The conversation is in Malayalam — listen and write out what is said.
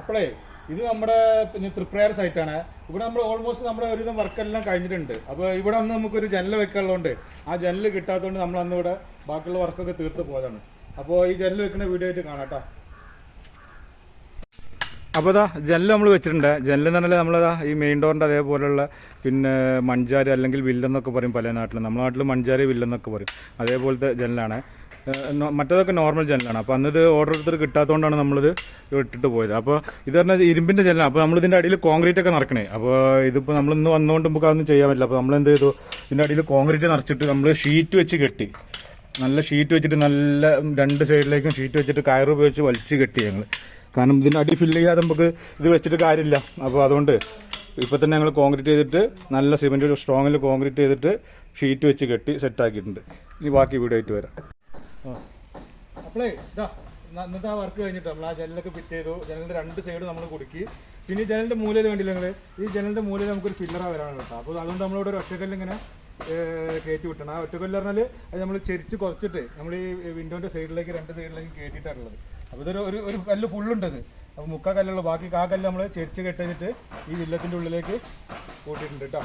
അപ്പോളേ ഇത് നമ്മുടെ പിന്നെ തൃപ്രയാർ സൈറ്റാണ് ഇവിടെ നമ്മൾ ഓൾമോസ്റ്റ് നമ്മുടെ ഒരുവിധം വർക്കെല്ലാം കഴിഞ്ഞിട്ടുണ്ട്. അപ്പോൾ ഇവിടെ അന്ന് നമുക്കൊരു ജനൽ വെക്കാനുള്ളതുകൊണ്ട് ആ ജനൽ കിട്ടാത്തതുകൊണ്ട് നമ്മൾ അന്ന് ഇവിടെ ബാക്കിയുള്ള വർക്കൊക്കെ തീർത്ത് പോയതാണ്. അപ്പോൾ ഈ ജനൽ വെക്കുന്ന വീഡിയോ ആയിട്ട് കാണാം അപ്പോൾ അതാ ജനൽ നമ്മൾ വെച്ചിട്ടുണ്ട്. ജനൽ എന്ന് പറഞ്ഞാൽ നമ്മളതാ ഈ മെയിൻ ഡോറിന്റെ അതേപോലെയുള്ള പിന്നെ മഞ്ചാരി അല്ലെങ്കിൽ വില്ലെന്നൊക്കെ പറയും പല നാട്ടിലും. നമ്മുടെ നാട്ടിൽ മഞ്ചാരി വില്ലെന്നൊക്കെ പറയും. അതേപോലത്തെ ജനലാണ്. മറ്റേതൊക്കെ നോർമൽ ജനലാണ് അപ്പോൾ അന്നത് ഓർഡർ എടുത്തിട്ട് കിട്ടാത്തതുകൊണ്ടാണ് നമ്മളിത് ഇട്ടിട്ട് പോയത്. അപ്പോൾ ഇത് പറഞ്ഞാൽ ഇരുമ്പിന്റെ ജനലാണ് അപ്പോൾ നമ്മളിതിന്റെ അടിയിൽ കോൺക്രീറ്റ് ഒക്കെ നടക്കണേ അപ്പോൾ ഇതിപ്പോൾ നമ്മളിന്ന് വന്നുകൊണ്ട് നമുക്ക് അതൊന്നും ചെയ്യാൻ പറ്റില്ല. അപ്പോൾ നമ്മൾ എന്ത് ചെയ്തു? ഇതിന്റെ അടിയിൽ കോൺക്രീറ്റ് നിറച്ചിട്ട് നമ്മൾ ഷീറ്റ് വെച്ച് കെട്ടി. നല്ല ഷീറ്റ് വെച്ചിട്ട് നല്ല രണ്ട് സൈഡിലേക്കും ഷീറ്റ് വെച്ചിട്ട് കയറ് ഉപയോഗിച്ച് വലിച്ച് കെട്ടി ഞങ്ങൾ കാരണം ഇതിന്റെ അടി ഫില്ല് ചെയ്യാതെ നമുക്ക് ഇത് വെച്ചിട്ട് കാര്യമില്ല. അപ്പോൾ അതുകൊണ്ട് ഇപ്പോൾ തന്നെ ഞങ്ങൾ കോൺക്രീറ്റ് ചെയ്തിട്ട് നല്ല സിമെന്റ് സ്ട്രോങ്ങിൽ കോൺക്രീറ്റ് ചെയ്തിട്ട് ഷീറ്റ് വെച്ച് കെട്ടി സെറ്റ് ആക്കിയിട്ടുണ്ട്. ഇനി ബാക്കി വീഡിയോ ആയിട്ട് വരാം. അപ്പോളേ ഇതാ ഇന്നത്തെ ആ വർക്ക് കഴിഞ്ഞിട്ട് നമ്മൾ ആ ജനലൊക്കെ ഫിറ്റ് ചെയ്തു. ജനലിന്റെ രണ്ട് സൈഡ് നമ്മൾ കുടുക്കി. പിന്നെ ഈ ജനലിന്റെ മൂലയിൽ വേണ്ടിയില്ല നിങ്ങൾ ഈ ജനലിന്റെ മൂലയിൽ നമുക്കൊരു പില്ലറ വരാണ് കേട്ടോ. അപ്പോൾ അതുകൊണ്ട് നമ്മളിവിടെ ഒരു ഒറ്റക്കല്ല് ഇങ്ങനെ കയറ്റി വിട്ടണം. ആ ഒറ്റക്കല്ല് പറഞ്ഞാൽ അത് നമ്മൾ ചെരിച്ച് കുറച്ചിട്ട് നമ്മൾ ഈ വിൻഡോന്റെ സൈഡിലേക്ക് രണ്ട് സൈഡിലേക്ക് കയറ്റിയിട്ടാണുള്ളത് അപ്പോൾ ഇതൊരു ഒരു ഒരു കല്ല് ഫുള്ളുണ്ടത് അപ്പോൾ മുക്കാ കല്ലുള്ള ബാക്കി ആ കല്ല് നമ്മൾ ചെരിച്ച് കെട്ടിട്ട് ഈ വില്ലത്തിന്റെ ഉള്ളിലേക്ക് കൂട്ടിയിട്ടുണ്ട് കേട്ടോ.